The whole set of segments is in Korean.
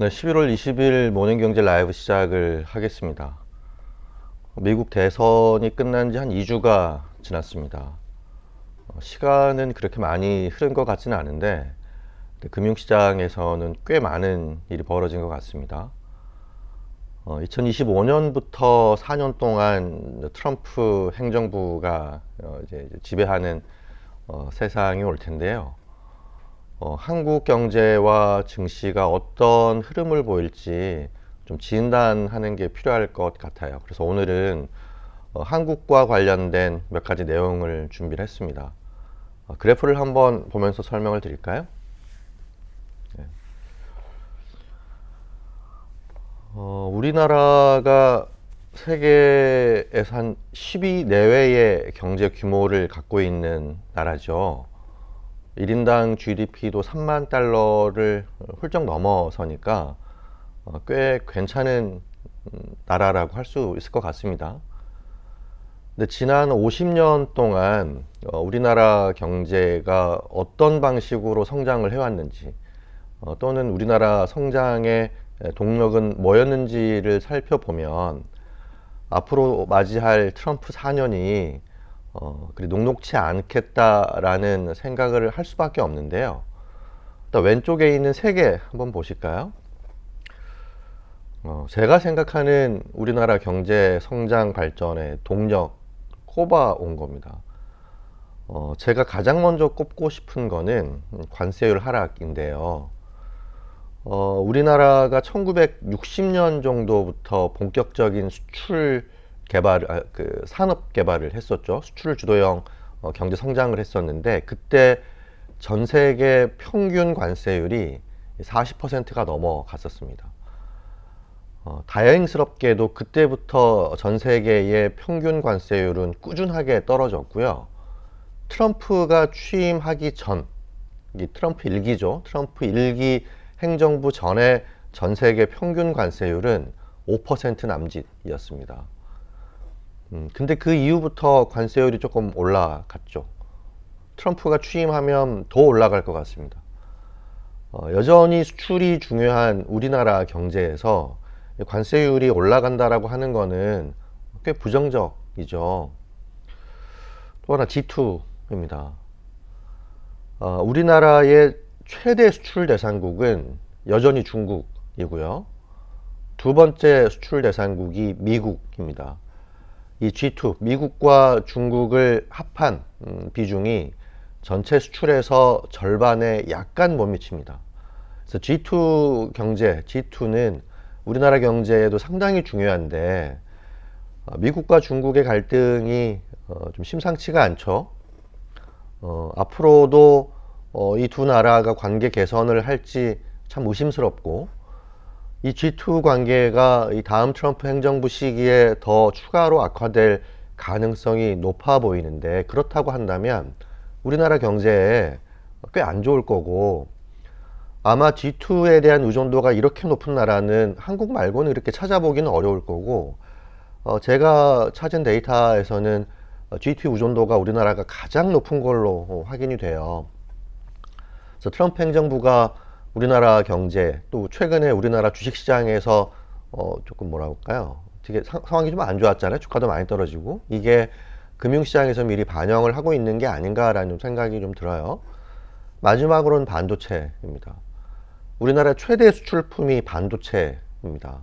네, 11월 20일 모닝경제 라이브 시작을 하겠습니다. 미국 대선이 끝난 지 한 2주가 지났습니다. 어, 시간은 그렇게 많이 흐른 것 같지는 않은데 금융시장에서는 꽤 많은 일이 벌어진 것 같습니다. 어, 2025년부터 4년 동안 트럼프 행정부가 어, 이제 지배하는 어, 세상이 올 텐데요. 어, 한국 경제와 증시가 어떤 흐름을 보일지 좀 진단하는 게 필요할 것 같아요. 그래서 오늘은 어, 한국과 관련된 몇 가지 내용을 준비를 했습니다. 어, 그래프를 한번 보면서 설명을 드릴까요? 네. 어, 우리나라가 세계에서 한 10위 내외의 경제 규모를 갖고 있는 나라죠. 1인당 GDP도 3만 달러를 훌쩍 넘어서니까 어, 꽤 괜찮은 음, 나라라고 할 수 있을 것 같습니다. 근데 지난 50년 동안 어, 우리나라 경제가 어떤 방식으로 성장을 해왔는지 어, 또는 우리나라 성장의 동력은 뭐였는지를 살펴보면 앞으로 맞이할 트럼프 4년이 어, 그리 녹록치 않겠다라는 생각을 할 수밖에 없는데요. 일단 왼쪽에 있는 세계 한번 보실까요? 어, 제가 생각하는 우리나라 경제 성장 발전의 동력 꼽아 온 겁니다. 어, 제가 가장 먼저 꼽고 싶은 거는 관세율 하락인데요. 어, 우리나라가 1960년 정도부터 본격적인 수출 개발, 아, 그 산업 개발을 했었죠. 수출 주도형 어, 경제 성장을 했었는데 그때 전 세계 평균 관세율이 40%가 넘어갔었습니다. 어, 다행스럽게도 그때부터 전 세계의 평균 관세율은 꾸준하게 떨어졌고요. 트럼프가 취임하기 전, 이 트럼프 일기죠. 트럼프 일기 행정부 전에 전 세계 평균 관세율은 5% 남짓이었습니다. 음, 근데 그 이후부터 관세율이 조금 올라갔죠. 트럼프가 취임하면 더 올라갈 것 같습니다. 어, 여전히 수출이 중요한 우리나라 경제에서 관세율이 올라간다라고 하는 거는 꽤 부정적이죠. 또 하나 G2입니다. 어, 우리나라의 최대 수출 대상국은 여전히 중국이고요. 두 번째 수출 대상국이 미국입니다. 이 G2, 미국과 중국을 합한 음, 비중이 전체 수출에서 절반에 약간 못 미칩니다. 그래서 G2 경제, G2는 우리나라 경제에도 상당히 중요한데 어, 미국과 중국의 갈등이 어, 좀 심상치가 않죠. 어, 앞으로도 어, 이 두 나라가 관계 개선을 할지 참 의심스럽고 이 G2 관계가 이 다음 트럼프 행정부 시기에 더 추가로 악화될 가능성이 높아 보이는데 그렇다고 한다면 우리나라 경제에 꽤 안 좋을 거고 아마 G2에 대한 의존도가 이렇게 높은 나라는 한국 말고는 이렇게 찾아보기는 어려울 거고 어, 제가 찾은 데이터에서는 G2 의존도가 우리나라가 가장 높은 걸로 확인이 돼요. 그래서 트럼프 행정부가 우리나라 경제 또 최근에 우리나라 주식시장에서 어 조금 뭐라 할까요? 되게 상, 상황이 좀 안 좋았잖아요. 주가도 많이 떨어지고 이게 금융시장에서 미리 반영을 하고 있는 게 아닌가라는 좀 생각이 좀 들어요. 마지막으로는 반도체입니다. 우리나라 최대 수출품이 반도체입니다.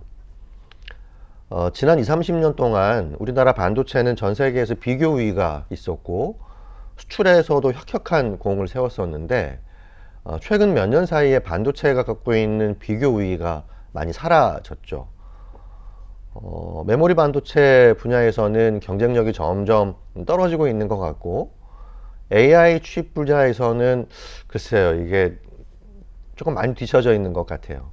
어, 지난 2, 30년 동안 우리나라 반도체는 전 세계에서 비교 우위가 있었고 수출에서도 혁혁한 공을 세웠었는데 어, 최근 몇 년 사이에 반도체가 갖고 있는 비교 우위가 많이 사라졌죠. 어, 메모리 반도체 분야에서는 경쟁력이 점점 떨어지고 있는 것 같고 AI 칩 분야에서는 글쎄요 이게 조금 많이 뒤쳐져 있는 것 같아요.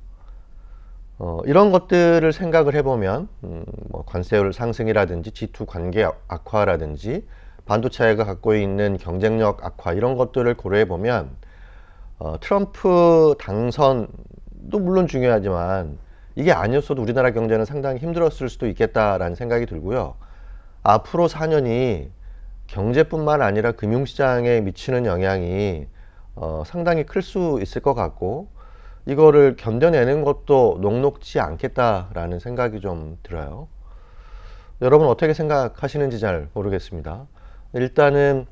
어, 이런 것들을 생각을 해보면 음, 뭐 관세율 상승이라든지 G2 관계 악화라든지 반도체가 갖고 있는 경쟁력 악화 이런 것들을 고려해 보면 어, 트럼프 당선도 물론 중요하지만 이게 아니었어도 우리나라 경제는 상당히 힘들었을 수도 있겠다라는 생각이 들고요. 앞으로 4년이 경제뿐만 아니라 금융시장에 미치는 영향이 어, 상당히 클 수 있을 것 같고 이거를 견뎌내는 것도 녹록지 않겠다라는 생각이 좀 들어요. 여러분 어떻게 생각하시는지 잘 모르겠습니다. 일단은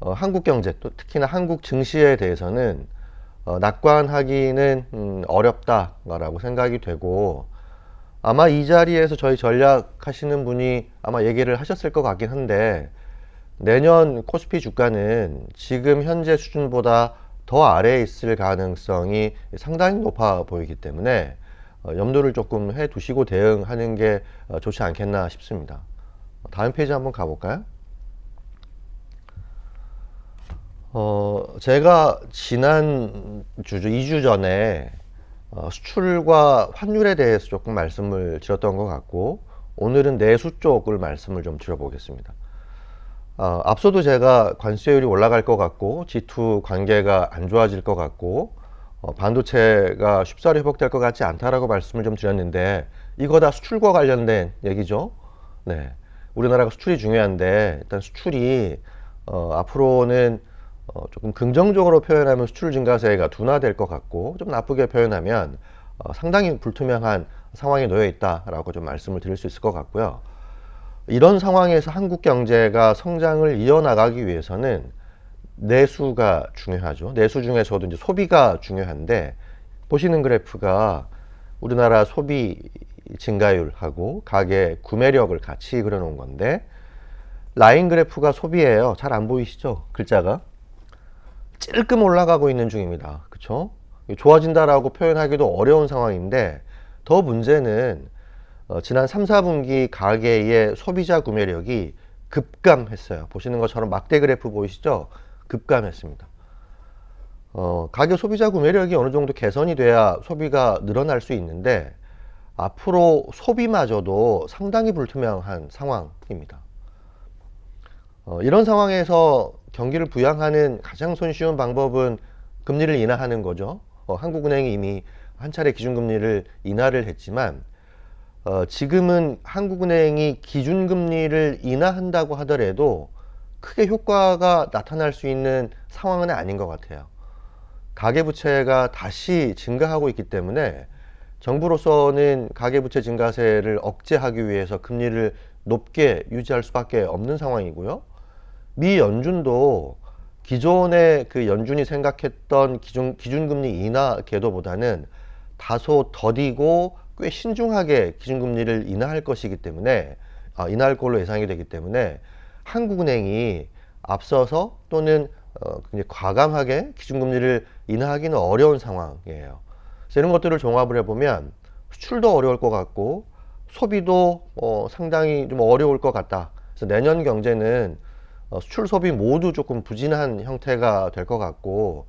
어, 한국 경제 또 특히나 한국 증시에 대해서는 어, 낙관하기는 음, 어렵다라고 생각이 되고 아마 이 자리에서 저희 전략 하시는 분이 아마 얘기를 하셨을 것 같긴 한데 내년 코스피 주가는 지금 현재 수준보다 더 아래에 있을 가능성이 상당히 높아 보이기 때문에 어, 염두를 조금 해 두시고 대응하는 게 어, 좋지 않겠나 싶습니다. 다음 페이지 한번 가볼까요? 어, 제가 지난 주죠, 2주 전에 어, 수출과 환율에 대해서 조금 말씀을 드렸던 것 같고, 오늘은 내수 쪽을 말씀을 좀 드려보겠습니다. 어, 앞서도 제가 관세율이 올라갈 것 같고, G2 관계가 안 좋아질 것 같고, 어, 반도체가 쉽사리 회복될 것 같지 않다라고 말씀을 좀 드렸는데, 이거 다 수출과 관련된 얘기죠. 네. 우리나라가 수출이 중요한데, 일단 수출이, 어, 앞으로는 어, 조금 긍정적으로 표현하면 수출 증가세가 둔화될 것 같고 좀 나쁘게 표현하면 어, 상당히 불투명한 상황에 놓여 있다라고 좀 말씀을 드릴 수 있을 것 같고요. 이런 상황에서 한국 경제가 성장을 이어나가기 위해서는 내수가 중요하죠. 내수 중에서도 이제 소비가 중요한데 보시는 그래프가 우리나라 소비 증가율하고 가계 구매력을 같이 그려놓은 건데 라인 그래프가 소비예요. 잘 안 보이시죠? 글자가. 찔끔 올라가고 있는 중입니다. 그쵸? 좋아진다라고 표현하기도 어려운 상황인데 더 문제는 어, 지난 3, 4분기 가계의 소비자 구매력이 급감했어요. 보시는 것처럼 막대 그래프 보이시죠? 급감했습니다. 어, 가계 소비자 구매력이 어느 정도 개선이 돼야 소비가 늘어날 수 있는데 앞으로 소비마저도 상당히 불투명한 상황입니다. 어, 이런 상황에서 경기를 부양하는 가장 손쉬운 방법은 금리를 인하하는 거죠. 어, 한국은행이 이미 한 차례 기준금리를 인하를 했지만 어, 지금은 한국은행이 기준금리를 인하한다고 하더라도 크게 효과가 나타날 수 있는 상황은 아닌 것 같아요. 가계부채가 다시 증가하고 있기 때문에 정부로서는 가계부채 증가세를 억제하기 위해서 금리를 높게 유지할 수밖에 없는 상황이고요. 미 연준도 기존의 그 연준이 생각했던 기준, 기준금리 인하 궤도보다는 다소 더디고 꽤 신중하게 기준금리를 인하할 것이기 때문에 아, 인하할 걸로 예상이 되기 때문에 한국은행이 앞서서 또는 어, 굉장히 과감하게 기준금리를 인하하기는 어려운 상황이에요. 그래서 이런 것들을 종합을 해보면 수출도 어려울 것 같고 소비도 어, 상당히 좀 어려울 것 같다. 그래서 내년 경제는 어, 수출 소비 모두 조금 부진한 형태가 될 것 같고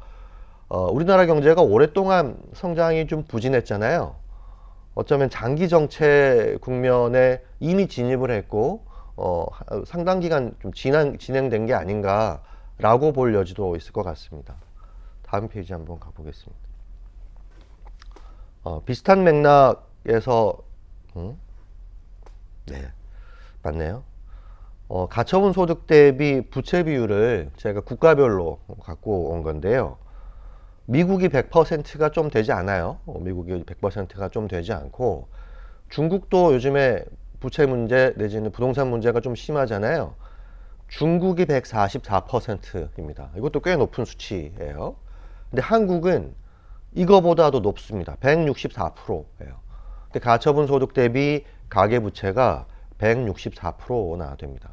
어, 우리나라 경제가 오랫동안 성장이 좀 부진했잖아요. 어쩌면 장기 정체 국면에 이미 진입을 했고 어, 상당 기간 좀 진행, 진행된 게 아닌가라고 볼 여지도 있을 것 같습니다. 다음 페이지 한번 가보겠습니다. 어, 비슷한 맥락에서 음? 네 맞네요. 어, 가처분 소득 대비 부채 비율을 제가 국가별로 갖고 온 건데요. 미국이 100%가 좀 되지 않아요. 어, 미국이 100%가 좀 되지 않고 중국도 요즘에 부채 문제 내지는 부동산 문제가 좀 심하잖아요. 중국이 144%입니다. 이것도 꽤 높은 수치예요. 근데 한국은 이거보다도 높습니다. 164%예요. 근데 가처분 소득 대비 가계 부채가 164%나 됩니다.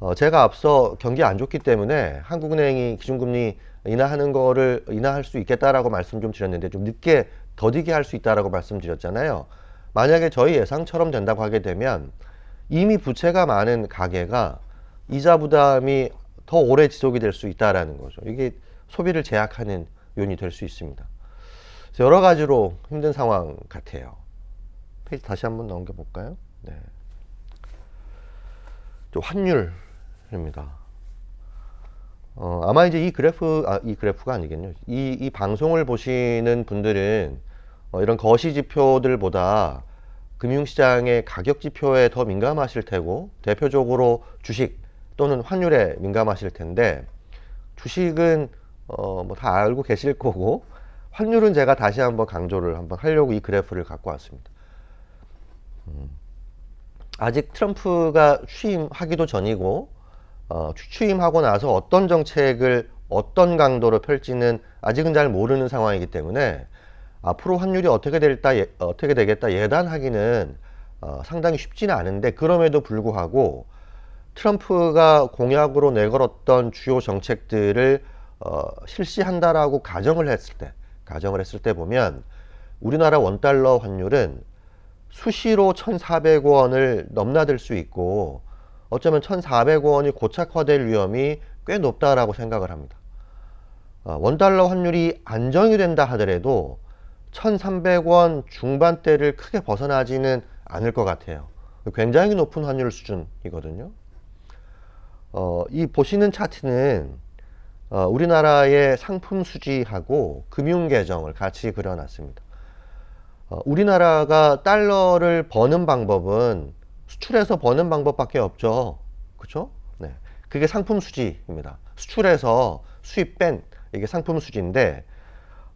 어, 제가 앞서 경기 안 좋기 때문에 한국은행이 기준금리 인하하는 거를 인하할 수 있겠다라고 말씀 좀 드렸는데 좀 늦게 더디게 할 수 있다라고 말씀드렸잖아요. 만약에 저희 예상처럼 된다고 하게 되면 이미 부채가 많은 가계가 이자 부담이 더 오래 지속이 될 수 있다라는 거죠. 이게 소비를 제약하는 요인이 될 수 있습니다. 여러 가지로 힘든 상황 같아요. 페이지 다시 한번 넘겨 볼까요? 네. 환율입니다. 어, 아마 이제 이 그래프, 아, 이 그래프가 아니겠네요. 이, 이 방송을 보시는 분들은 어, 이런 거시 지표들보다 금융시장의 가격 지표에 더 민감하실 테고, 대표적으로 주식 또는 환율에 민감하실 텐데, 주식은 어, 뭐 다 알고 계실 거고, 환율은 제가 다시 한번 강조를 한번 하려고 이 그래프를 갖고 왔습니다. 음, 아직 트럼프가 취임하기도 전이고 어, 취- 취임하고 나서 어떤 정책을 어떤 강도로 펼지는 아직은 잘 모르는 상황이기 때문에 앞으로 환율이 어떻게 될다 예- 어떻게 되겠다 예단하기는 어, 상당히 쉽지는 않은데 그럼에도 불구하고 트럼프가 공약으로 내걸었던 주요 정책들을 어, 실시한다라고 가정을 했을 때 가정을 했을 때 보면 우리나라 원달러 환율은 수시로 1,400원을 넘나들 수 있고 어쩌면 1,400원이 고착화될 위험이 꽤 높다라고 생각을 합니다. 어, 원달러 환율이 안정이 된다 하더라도 1,300원 중반대를 크게 벗어나지는 않을 것 같아요. 굉장히 높은 환율 수준이거든요. 어, 이 보시는 차트는 어, 우리나라의 상품 수지하고 금융 계정을 같이 그려놨습니다. 어, 우리나라가 달러를 버는 방법은 수출해서 버는 방법밖에 없죠. 그렇죠? 네. 그게 상품 수지입니다. 수출해서 수입 뺀 이게 상품 수지인데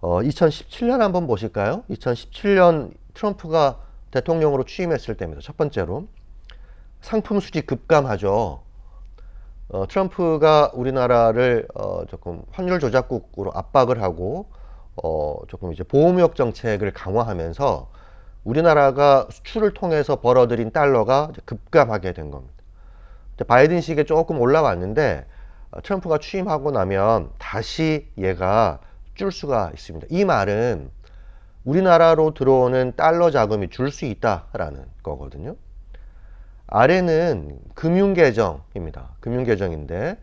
어, 2017년 한번 보실까요? 2017년 트럼프가 대통령으로 취임했을 때입니다. 첫 번째로 상품 수지 급감하죠. 어, 트럼프가 우리나라를 어, 조금 환율 조작국으로 압박을 하고 어, 조금 이제 보호무역 정책을 강화하면서 우리나라가 수출을 통해서 벌어들인 달러가 급감하게 된 겁니다. 이제 바이든식에 조금 올라왔는데 어, 트럼프가 취임하고 나면 다시 얘가 줄 수가 있습니다. 이 말은 우리나라로 들어오는 달러 자금이 줄 수 있다라는 거거든요. 아래는 금융계정입니다. 금융계정인데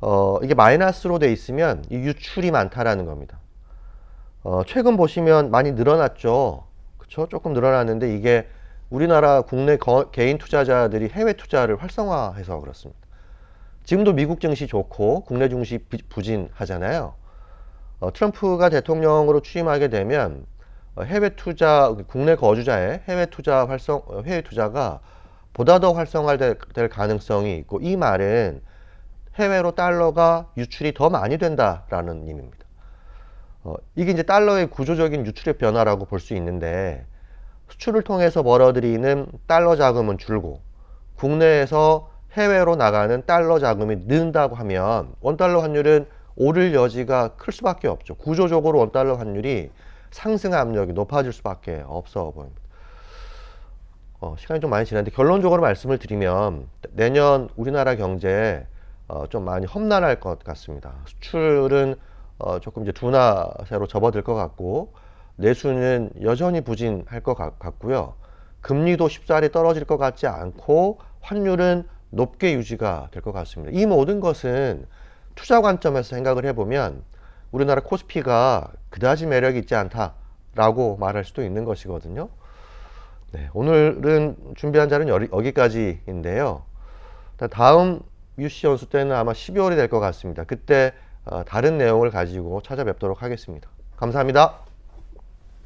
어, 이게 마이너스로 돼 있으면 이 유출이 많다라는 겁니다. 어, 최근 보시면 많이 늘어났죠. 그쵸? 조금 늘어났는데 이게 우리나라 국내 거- 개인 투자자들이 해외 투자를 활성화해서 그렇습니다. 지금도 미국 증시 좋고 국내 증시 비- 부진하잖아요. 어, 트럼프가 대통령으로 취임하게 되면 어, 해외 투자, 국내 거주자의 해외 투자 활성, 어, 해외 투자가 보다 더 활성화될 될 가능성이 있고 이 말은 해외로 달러가 유출이 더 많이 된다라는 의미입니다. 어, 이게 이제 달러의 구조적인 유출의 변화라고 볼 수 있는데 수출을 통해서 벌어들이는 달러 자금은 줄고 국내에서 해외로 나가는 달러 자금이 는다고 하면 원달러 환율은 오를 여지가 클 수밖에 없죠. 구조적으로 원달러 환율이 상승 압력이 높아질 수밖에 없어 보입니다. 어, 시간이 좀 많이 지났는데 결론적으로 말씀을 드리면 내년 우리나라 경제 어, 좀 많이 험난할 것 같습니다. 수출은 어, 조금 이제 둔화세로 접어들 것 같고 내수는 여전히 부진할 것 같, 같고요. 금리도 쉽사리 떨어질 것 같지 않고 환율은 높게 유지가 될 것 같습니다. 이 모든 것은 투자 관점에서 생각을 해보면 우리나라 코스피가 그다지 매력이 있지 않다라고 말할 수도 있는 것이거든요. 네, 오늘은 준비한 자는 여기- 여기까지인데요. 다음 UC 연수 때는 아마 12월이 될 것 같습니다. 그때 어, 다른 내용을 가지고 찾아뵙도록 하겠습니다. 감사합니다.